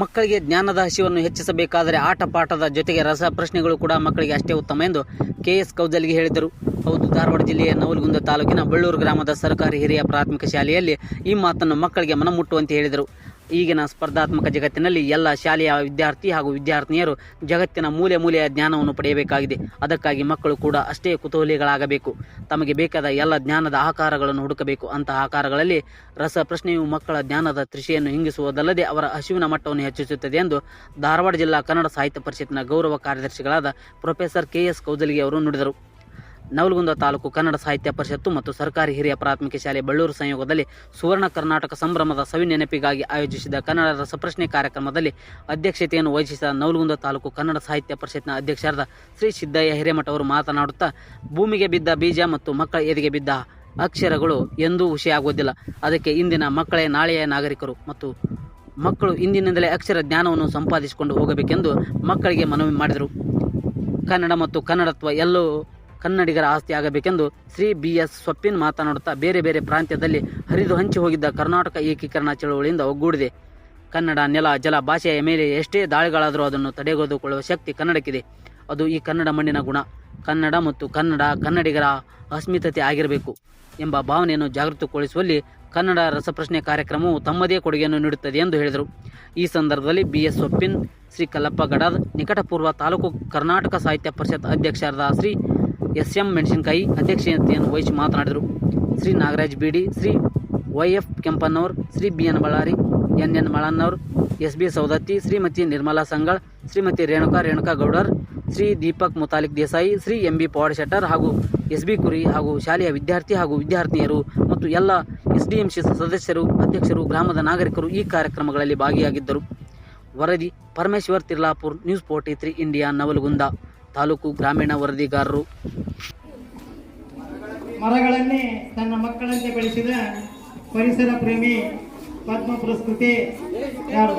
ಮಕ್ಕಳಿಗೆ ಜ್ಞಾನದ ಹಸಿವನ್ನು ಹೆಚ್ಚಿಸಬೇಕಾದರೆ ಆಟ ಪಾಠದ ಜೊತೆಗೆ ರಸ ಪ್ರಶ್ನೆಗಳು ಕೂಡ ಮಕ್ಕಳಿಗೆ ಅಷ್ಟೇ ಉತ್ತಮ ಎಂದು ಕೆ ಎಸ್ ಕೌಜಲ್ಗೆ ಹೇಳಿದರು. ಹೌದು, ಧಾರವಾಡ ಜಿಲ್ಲೆಯ ನವಲಗುಂದ ತಾಲೂಕಿನ ಬಳ್ಳೂರು ಗ್ರಾಮದ ಸರ್ಕಾರಿ ಹಿರಿಯ ಪ್ರಾಥಮಿಕ ಶಾಲೆಯಲ್ಲಿ ಈ ಮಾತನ್ನು ಮಕ್ಕಳಿಗೆ ಮನಮುಟ್ಟುವಂತೆ ಹೇಳಿದರು. ಈಗಿನ ಸ್ಪರ್ಧಾತ್ಮಕ ಜಗತ್ತಿನಲ್ಲಿ ಎಲ್ಲ ಶಾಲೆಯ ವಿದ್ಯಾರ್ಥಿ ಹಾಗೂ ವಿದ್ಯಾರ್ಥಿನಿಯರು ಜಗತ್ತಿನ ಮೂಲೆ ಮೂಲೆಯ ಜ್ಞಾನವನ್ನು ಪಡೆಯಬೇಕಾಗಿದೆ. ಅದಕ್ಕಾಗಿ ಮಕ್ಕಳು ಕೂಡ ಅಷ್ಟೇ ಕುತೂಹಲಿಗಳಾಗಬೇಕು. ತಮಗೆ ಬೇಕಾದ ಎಲ್ಲ ಜ್ಞಾನದ ಆಕಾರಗಳನ್ನು ಹುಡುಕಬೇಕು. ಅಂತಹ ಆಕಾರಗಳಲ್ಲಿ ರಸ ಪ್ರಶ್ನೆಯು ಮಕ್ಕಳ ಜ್ಞಾನದ ತೃಷೆಯನ್ನು ಹಿಂಗಿಸುವುದಲ್ಲದೆ ಅವರ ಹಸಿವಿನ ಮಟ್ಟವನ್ನು ಹೆಚ್ಚಿಸುತ್ತದೆ ಎಂದು ಧಾರವಾಡ ಜಿಲ್ಲಾ ಕನ್ನಡ ಸಾಹಿತ್ಯ ಪರಿಷತ್ತಿನ ಗೌರವ ಕಾರ್ಯದರ್ಶಿಗಳಾದ ಪ್ರೊಫೆಸರ್ ಕೆ ಎಸ್ ಕೌಜಲಿಗೆ ಅವರು ನುಡಿದರು. ನವಲಗುಂದ ತಾಲೂಕು ಕನ್ನಡ ಸಾಹಿತ್ಯ ಪರಿಷತ್ತು ಮತ್ತು ಸರ್ಕಾರಿ ಹಿರಿಯ ಪ್ರಾಥಮಿಕ ಶಾಲೆ ಬಳ್ಳೂರು ಸಂಯೋಗದಲ್ಲಿ ಸುವರ್ಣ ಕರ್ನಾಟಕ ಸಂಭ್ರಮದ ಸವಿ ನೆನಪಿಗಾಗಿ ಆಯೋಜಿಸಿದ ಕನ್ನಡ ರಸಪ್ರಶ್ನೆ ಕಾರ್ಯಕ್ರಮದಲ್ಲಿ ಅಧ್ಯಕ್ಷತೆಯನ್ನು ವಹಿಸಿದ ನವಲಗುಂದ ತಾಲೂಕು ಕನ್ನಡ ಸಾಹಿತ್ಯ ಪರಿಷತ್ನ ಅಧ್ಯಕ್ಷರಾದ ಶ್ರೀ ಸಿದ್ದಯ್ಯ ಹಿರೇಮಠ ಅವರು ಮಾತನಾಡುತ್ತಾ, ಭೂಮಿಗೆ ಬಿದ್ದ ಬೀಜ ಮತ್ತು ಮಕ್ಕಳ ಎದೆಗೆ ಬಿದ್ದ ಅಕ್ಷರಗಳು ಎಂದೂ ಹುಷಿಯಾಗುವುದಿಲ್ಲ. ಅದಕ್ಕೆ ಇಂದಿನ ಮಕ್ಕಳೇ ನಾಳೆಯ ನಾಗರಿಕರು ಮತ್ತು ಮಕ್ಕಳು ಇಂದಿನಿಂದಲೇ ಅಕ್ಷರ ಜ್ಞಾನವನ್ನು ಸಂಪಾದಿಸಿಕೊಂಡು ಹೋಗಬೇಕೆಂದು ಮಕ್ಕಳಿಗೆ ಮನವಿ ಮಾಡಿದರು. ಕನ್ನಡ ಮತ್ತು ಕನ್ನಡತ್ವ ಎಲ್ಲೂ ಕನ್ನಡಿಗರ ಆಸ್ತಿ ಆಗಬೇಕೆಂದು ಶ್ರೀ ಬಿ ಎಸ್ ಸೊಪ್ಪಿನ್ ಮಾತನಾಡುತ್ತಾ ಬೇರೆ ಬೇರೆ ಪ್ರಾಂತ್ಯದಲ್ಲಿ ಹರಿದು ಹಂಚಿ ಹೋಗಿದ್ದ ಕರ್ನಾಟಕ ಏಕೀಕರಣ ಚಳವಳಿಯಿಂದ ಒಗ್ಗೂಡಿದೆ. ಕನ್ನಡ ನೆಲ, ಜಲ, ಭಾಷೆಯ ಮೇಲೆ ಎಷ್ಟೇ ದಾಳಿಗಳಾದರೂ ಅದನ್ನು ತಡೆಗೆದುಕೊಳ್ಳುವ ಶಕ್ತಿ ಕನ್ನಡಕ್ಕಿದೆ. ಅದು ಈ ಕನ್ನಡ ಮಣ್ಣಿನ ಗುಣ. ಕನ್ನಡ ಮತ್ತು ಕನ್ನಡ ಕನ್ನಡಿಗರ ಅಸ್ಮಿತತೆ ಆಗಿರಬೇಕು ಎಂಬ ಭಾವನೆಯನ್ನು ಜಾಗೃತಗೊಳಿಸುವಲ್ಲಿ ಕನ್ನಡ ರಸಪ್ರಶ್ನೆ ಕಾರ್ಯಕ್ರಮವು ತಮ್ಮದೇ ಕೊಡುಗೆಯನ್ನು ನೀಡುತ್ತದೆ ಎಂದು ಹೇಳಿದರು. ಈ ಸಂದರ್ಭದಲ್ಲಿ ಬಿ ಎಸ್ ಸೊಪ್ಪಿನ್ ಶ್ರೀ ಕಲ್ಲಪ್ಪ ಗಡಾದ್ ನಿಕಟಪೂರ್ವ ತಾಲೂಕು ಕರ್ನಾಟಕ ಸಾಹಿತ್ಯ ಪರಿಷತ್ ಅಧ್ಯಕ್ಷರಾದ ಶ್ರೀ ಎಸ್ ಎಂ ಮೆಣಸಿನಕಾಯಿ ಅಧ್ಯಕ್ಷತೆಯನ್ನು ವಹಿಸಿ ಮಾತನಾಡಿದರು. Shri Nagaraj Beedi, Shri Y F Shri B N Ballari, N N Malannavar S B Saudatti Shrimati Nirmala Sangal, Shrimati Renuka Renuka Gowdar Shri Deepak Mutalik Desai, Shri M B Pawad Shettar ಹಾಗೂ S B ಕುರಿ ಹಾಗೂ ಶಾಲೆಯ ವಿದ್ಯಾರ್ಥಿ ಹಾಗೂ ವಿದ್ಯಾರ್ಥಿನಿಯರು ಮತ್ತು ಎಲ್ಲ S D M C ಸದಸ್ಯರು, ಅಧ್ಯಕ್ಷರು, ಗ್ರಾಮದ ನಾಗರಿಕರು ಈ ಕಾರ್ಯಕ್ರಮಗಳಲ್ಲಿ ಭಾಗಿಯಾಗಿದ್ದರು. ವರದಿ Parameshwar Tirlapur, news forty three India, Navalgund. Taluk ಗ್ರಾಮೀಣ ವರದಿಗಾರರು. ಮರಗಳನ್ನೇ ತನ್ನ ಮಕ್ಕಳಂತೆ ಬೆಳೆಸಿದ ಪರಿಸರ ಪ್ರೇಮಿ ಪದ್ಮ ಪುರಸ್ಕೃತಿ ಯಾರು?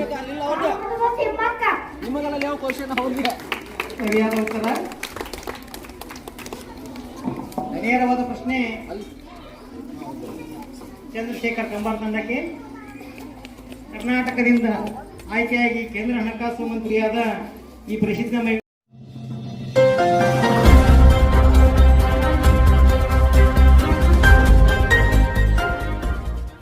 ಸರಿಯಾದ ಉತ್ತರ. ನೇರವಾದ ಪ್ರಶ್ನೆ. ಚಂದ್ರಶೇಖರ್ ಕಂಬಾರ್ ತಂಡಕ್ಕೆ. ಕರ್ನಾಟಕದಿಂದ ಆಯ್ಕೆಯಾಗಿ ಕೇಂದ್ರ ಹಣಕಾಸು ಮಂತ್ರಿಯಾದ ಈ ಪ್ರಸಿದ್ಧ Thank you.